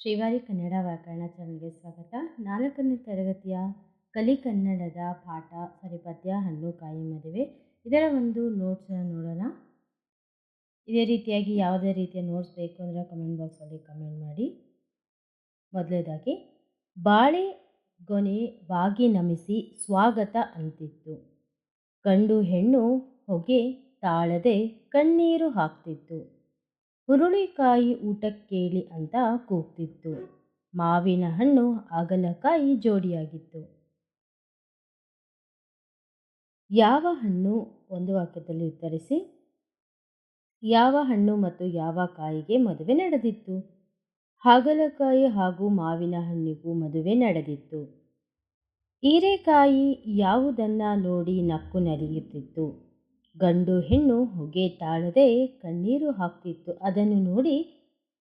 ಶ್ರೀವಾರಿ ಕನ್ನಡ ವ್ಯಾಕರಣ ಚಾನಲ್ಗೆ ಸ್ವಾಗತ. ನಾಲ್ಕನೇ ತರಗತಿಯ ಕಲಿ ಕನ್ನಡದ ಪಾಠ ಸಾರಿ ಪದ್ಯ ಹಣ್ಣು, ಕಾಯಿ, ಮದುವೆ ಇದರ ಒಂದು ನೋಟ್ಸನ್ನು ನೋಡೋಣ. ಇದೇ ರೀತಿಯಾಗಿ ಯಾವುದೇ ರೀತಿಯ ನೋಟ್ಸ್ ಬೇಕು ಅಂದರೆ ಕಮೆಂಟ್ ಬಾಕ್ಸಲ್ಲಿ ಕಮೆಂಟ್ ಮಾಡಿ. ಮೊದಲನೇದಾಗಿ, ಬಾಳೆ ಗೊನೆ ಬಾಗಿ ನಮಿಸಿ ಸ್ವಾಗತ ಅಂತಿತ್ತು. ಗಂಡು ಹೆಣ್ಣು ಹೊಗೆ ತಾಳದೆ ಕಣ್ಣೀರು ಹಾಕ್ತಿತ್ತು. ಹುರುಳಿಕಾಯಿ ಊಟಕ್ಕೇಳಿ ಅಂತ ಕೂಗ್ತಿತ್ತು. ಮಾವಿನ ಹಣ್ಣು ಹಾಗಲಕಾಯಿ ಜೋಡಿಯಾಗಿತ್ತು. ಯಾವ ಹಣ್ಣು ಒಂದು ವಾಕ್ಯದಲ್ಲಿ ಉತ್ತರಿಸಿ? ಯಾವ ಹಣ್ಣು ಮತ್ತು ಯಾವ ಕಾಯಿಗೆ ಮದುವೆ ನಡೆದಿತ್ತು? ಹಾಗಲಕಾಯಿ ಹಾಗೂ ಮಾವಿನ ಹಣ್ಣಿಗೂ ಮದುವೆ ನಡೆದಿತ್ತು. ಹೀರೆಕಾಯಿ ಯಾವುದನ್ನ ನೋಡಿ ನಕ್ಕು ನಲಿಯುತ್ತಿತ್ತು. ಗಂಡು ಹೆಣ್ಣು ಹೊಗೆ ತಾಳದೆ ಕಣ್ಣೀರು ಹಾಕ್ತಿತ್ತು. ಅದನ್ನು ನೋಡಿ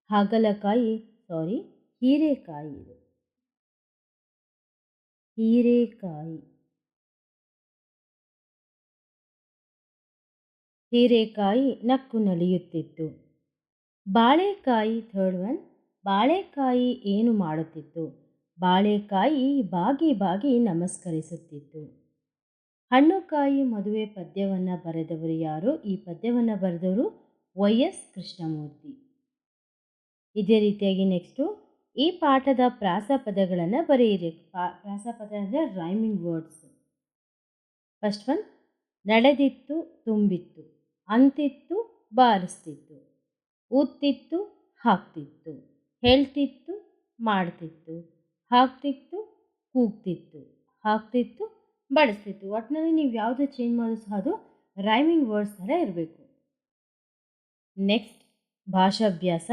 ಹಾಗಲಕಾಯಿ ಸಾರಿ ಹೀರೆಕಾಯಿ ಹೀರೆಕಾಯಿ. ಹೀರೆಕಾಯಿ ನಕ್ಕು ನಲಿಯುತ್ತಿತ್ತು. ಬಾಳೆಕಾಯಿ ಥರ್ಡ್ ಒನ್ ಬಾಳೆಕಾಯಿ ಏನು ಮಾಡುತ್ತಿತ್ತು? ಬಾಳೆಕಾಯಿ ಬಾಗಿ ಬಾಗಿ ನಮಸ್ಕರಿಸುತ್ತಿತ್ತು. ಹಣ್ಣುಕಾಯಿ ಮದುವೆ ಪದ್ಯವನ್ನು ಬರೆದವರು ಯಾರು? ಈ ಪದ್ಯವನ್ನು ಬರೆದವರು ವೈ ಎಸ್ ಕೃಷ್ಣಮೂರ್ತಿ. ಇದೇ ರೀತಿಯಾಗಿ ನೆಕ್ಸ್ಟು ಈ ಪಾಠದ ಪ್ರಾಸ ಪದಗಳನ್ನು ಬರೆಯಿರಿ. ಪ್ರಾಸ ಪದ ಅಂದರೆ ರೈಮಿಂಗ್ ವರ್ಡ್ಸ್ ಫಸ್ಟ್ ಒನ್ ನಡೆದಿತ್ತು, ತುಂಬಿತ್ತು. ಅಂತಿತ್ತು, ಬಾರಿಸ್ತಿತ್ತು. ಊದ್ತಿತ್ತು, ಹಾಕ್ತಿತ್ತು. ಹೇಳ್ತಿತ್ತು, ಮಾಡ್ತಿತ್ತು. ಹಾಕ್ತಿತ್ತು, ಕೂಗ್ತಿತ್ತು. ಹಾಕ್ತಿತ್ತು ಬಳಸ್ತಿತ್ತು. ಒಟ್ಟಿನಲ್ಲಿ ನೀವು ಯಾವುದೇ ಚೇಂಜ್ ಮಾಡಿದ್ರು ಸಹ ಅದು ರೈಮಿಂಗ್ ವರ್ಡ್ಸ್ ಥರ ಇರಬೇಕು. ನೆಕ್ಸ್ಟ್ ಭಾಷಾಭ್ಯಾಸ.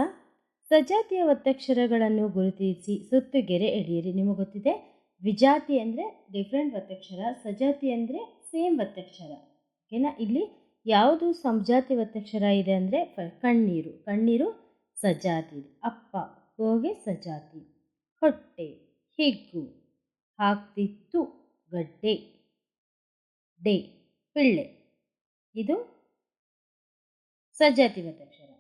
ಸಜಾತಿಯ ಒತ್ತಕ್ಷರಗಳನ್ನು ಗುರುತಿಸಿ ಸುತ್ತು ಗೆರೆ ಎಳೆಯಿರಿ. ನಿಮಗೆ ಗೊತ್ತಿದೆ, ವಿಜಾತಿ ಅಂದರೆ ಡಿಫ್ರೆಂಟ್ ಒತ್ತಕ್ಷರ, ಸಜಾತಿ ಅಂದರೆ ಸೇಮ್ ಒತ್ತಕ್ಷರ. ಓಕೆನಾ ಇಲ್ಲಿ ಯಾವುದು ಸಂಜಾತಿ ಒತ್ತಕ್ಷರ ಇದೆ ಅಂದರೆ ಕಣ್ಣೀರು. ಕಣ್ಣೀರು ಸಜಾತಿ. ಅಪ್ಪ, ಗೋಗೆ ಸಜಾತಿ. ಹೊಟ್ಟೆ, ಹಿಗ್ಗು, ಹಾಕ್ತಿತ್ತು. ಗಡ್ಡೆ, ಡೆ, ಪಿಳ್ಳೆ. ಇದು ಸಜಾತಿ ಒತ್ತಕ್ಷರ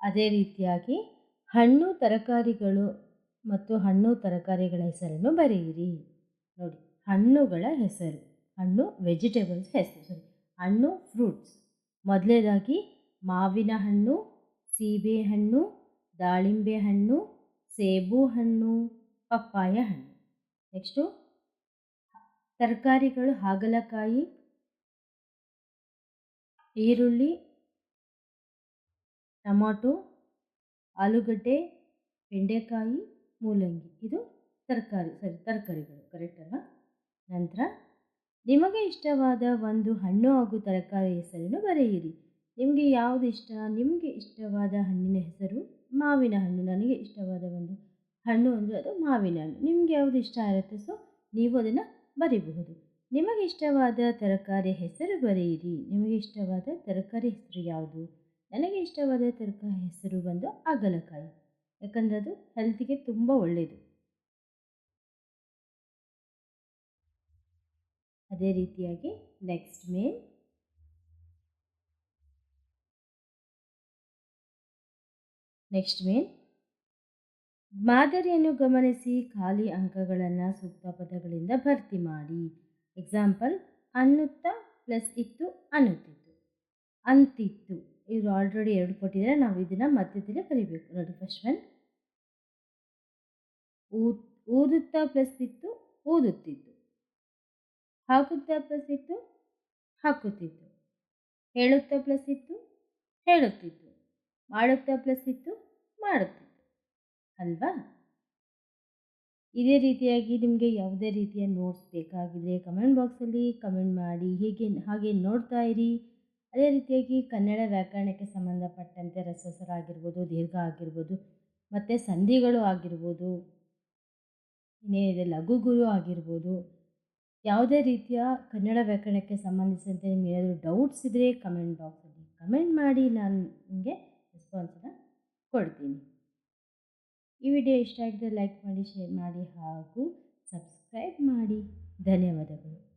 ಅದೇ ರೀತಿಯಾಗಿ ಹಣ್ಣು ತರಕಾರಿಗಳು ಮತ್ತು ಹಣ್ಣು ತರಕಾರಿಗಳ ಹೆಸರನ್ನು ಬರೆಯಿರಿ. ನೋಡಿ, ಹಣ್ಣುಗಳ ಹೆಸರು, ಹಣ್ಣು ವೆಜಿಟೇಬಲ್ಸ್ ಹೆಸರು ಸಾರಿ ಹಣ್ಣು ಫ್ರೂಟ್ಸ್. ಮೊದಲನೇದಾಗಿ ಮಾವಿನ ಹಣ್ಣು, ಸೀಬೆ ಹಣ್ಣು, ದಾಳಿಂಬೆ ಹಣ್ಣು, ಸೇಬು ಹಣ್ಣು, ಪಪ್ಪಾಯ ಹಣ್ಣು. ನೆಕ್ಸ್ಟು ತರಕಾರಿಗಳು, ಹಾಗಲಕಾಯಿ, ಈರುಳ್ಳಿ, ಟೊಮಾಟೊ, ಆಲೂಗಡ್ಡೆ, ಬೆಂಡೆಕಾಯಿ, ಮೂಲಂಗಿ. ಇದು ತರಕಾರಿ ಸರಿ ತರಕಾರಿಗಳು ಕರೆಕ್ಟ್ ಅಲ್ವಾ? ನಂತರ, ನಿಮಗೆ ಇಷ್ಟವಾದ ಒಂದು ಹಣ್ಣು ಹಾಗೂ ತರಕಾರಿ ಹೆಸರನ್ನು ಬರೆಯಿರಿ. ನಿಮಗೆ ಯಾವುದು ಇಷ್ಟ? ನಿಮಗೆ ಇಷ್ಟವಾದ ಹಣ್ಣಿನ ಹೆಸರು? ಮಾವಿನ ಹಣ್ಣು, ನನಗೆ ಇಷ್ಟವಾದ ಒಂದು ಹಣ್ಣು ಅಂದರೆ ಅದು ಮಾವಿನ ಹಣ್ಣು. ನಿಮಗೆ ಯಾವುದು ಇಷ್ಟ ಆಗುತ್ತೆ ಸೊ ನೀವು ಅದನ್ನು ಬರೀಬಹುದು. ನಿಮಗೆ ಇಷ್ಟವಾದ ತರಕಾರಿ ಹೆಸರು ಬರೆಯಿರಿ. ನಿಮಗೆ ಇಷ್ಟವಾದ ತರಕಾರಿ ಹೆಸರು ಯಾವುದು? ನನಗೆ ಇಷ್ಟವಾದ ತರಕಾರಿ ಹೆಸರು ಬಂದು ಅಗಲಕಾಯಿ ಯಾಕಂದರೆ ಅದು ಹೆಲ್ತಿಗೆ ತುಂಬ ಒಳ್ಳೆಯದು ಅದೇ ರೀತಿಯಾಗಿ ನೆಕ್ಸ್ಟ್ ಮೇನ್ ನೆಕ್ಸ್ಟ್ ಮೇನ್ ಮಾದರಿಯನ್ನು ಗಮನಿಸಿ ಖಾಲಿ ಅಂಕಗಳನ್ನು ಸೂಕ್ತ ಪದಗಳಿಂದ ಭರ್ತಿ ಮಾಡಿ. ಎಕ್ಸಾಂಪಲ್ ಅನ್ನುತ್ತಾ ಪ್ಲಸ್ ಇತ್ತು, ಅನ್ನುತ್ತಿತ್ತು. ಅಂತಿತ್ತು. ಇವರು ಆಲ್ರೆಡಿ ಎರಡು ಕೊಟ್ಟಿದ್ದಾರೆ ನಾವು ಇದನ್ನು ಮಧ್ಯದಲ್ಲಿ ಬರೀಬೇಕು ನೋಡಿ ಫಸ್ಟ್ ಒನ್ ಊದ್, ಊದುತ್ತಾ ಪ್ಲಸ್ ಇತ್ತು, ಊದುತ್ತಿತ್ತು. ಹಾಕುತ್ತಾ ಪ್ಲಸ್ ಇತ್ತು, ಹಾಕುತ್ತಿತ್ತು. ಹೇಳುತ್ತಾ ಪ್ಲಸ್ ಇತ್ತು, ಹೇಳುತ್ತಿತ್ತು. ಮಾಡುತ್ತಾ ಪ್ಲಸ್ ಇತ್ತು, ಮಾಡುತ್ತಿತ್ತು. ಅಲ್ವಾ? ಇದೇ ರೀತಿಯಾಗಿ ನಿಮಗೆ ಯಾವುದೇ ರೀತಿಯ ನೋಟ್ಸ್ ಬೇಕಾಗಿದ್ರೆ ಕಮೆಂಟ್ ಬಾಕ್ಸಲ್ಲಿ ಕಮೆಂಟ್ ಮಾಡಿ ಹೀಗೆ, ಹಾಗೆ ನೋಡ್ತಾ ಇರಿ. ಅದೇ ರೀತಿಯಾಗಿ ಕನ್ನಡ ವ್ಯಾಕರಣಕ್ಕೆ ಸಂಬಂಧಪಟ್ಟಂತೆ ರಸಸರ ಆಗಿರ್ಬೋದು, ದೀರ್ಘ ಆಗಿರ್ಬೋದು, ಮತ್ತು ಸಂಧಿಗಳು ಆಗಿರ್ಬೋದು ಇನ್ನೇನಿದೆ ಲಘುಗುರು ಆಗಿರ್ಬೋದು, ಯಾವುದೇ ರೀತಿಯ ಕನ್ನಡ ವ್ಯಾಕರಣಕ್ಕೆ ಸಂಬಂಧಿಸಿದಂತೆ ನಿಮಗೆ ಏನಾದರೂ ಡೌಟ್ಸ್ ಇದ್ದರೆ ಕಮೆಂಟ್ ಬಾಕ್ಸಲ್ಲಿ ಕಮೆಂಟ್ ಮಾಡಿ ನಾನು ನಿಮಗೆ ರೆಸ್ಪಾನ್ಸನ್ನು ಕೊಡ್ತೀನಿ. ವಿಡಿಯೋ ಇಷ್ಟ ಆಗಿದ್ರೆ ಲೈಕ್ ಮಾಡಿ ಶೇರ್ ಮಾಡಿ ಹಾಗೂ ಸಬ್ಸ್ಕ್ರೈಬ್ ಮಾಡಿ. ಧನ್ಯವಾದಗಳು.